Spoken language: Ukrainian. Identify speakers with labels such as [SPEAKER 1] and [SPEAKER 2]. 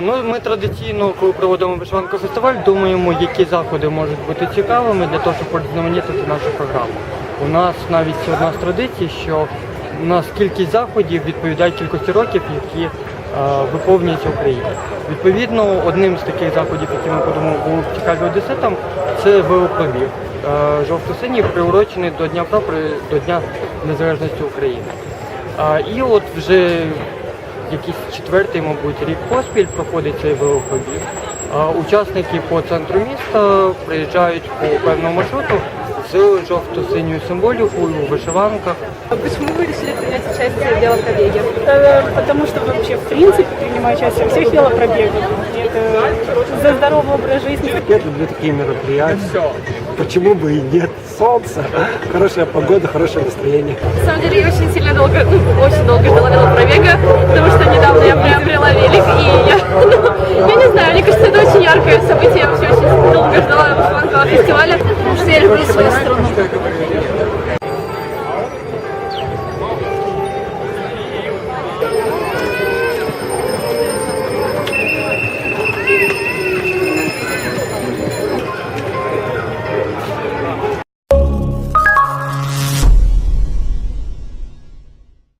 [SPEAKER 1] ми традиційно, коли проводимо вишиванку фестиваль, думаємо, які заходи можуть бути цікавими для того, щоб порізноманітнити нашу програму. У нас навіть одна з традицій, що у нас кількість заходів відповідає кількості років, які е, виповнюються Україні. Відповідно, одним з таких заходів, які ми будемо був цікаві одеситам, це велопробіг. Е, жовто-синій приурочений до Дня прапора, до Дня Незалежності України. А, і от вже якийсь четвертий, мабуть, рік поспіль проходить цей велопробіг. А, учасники по центру міста приїжджають по певному маршруту з жовто-синьою символікою, у вишиванках.
[SPEAKER 2] Почему вы решили принять участие в велопробеге?
[SPEAKER 3] Э, Потому что вообще в принципе принимаю участие во всех велопробегах. Это за здоровый образ жизни.
[SPEAKER 4] Я люблю такие мероприятия. Почему бы и нет? Солнце, хорошая погода, хорошее настроение.
[SPEAKER 2] На самом деле я очень сильно долго, ну, очень долго ждала велопробега, потому что недавно я приобрела велик, и я, ну, я не знаю, мне кажется, это очень яркое событие, я вообще очень долго ждала фестиваля. Потому что я люблю свою страну.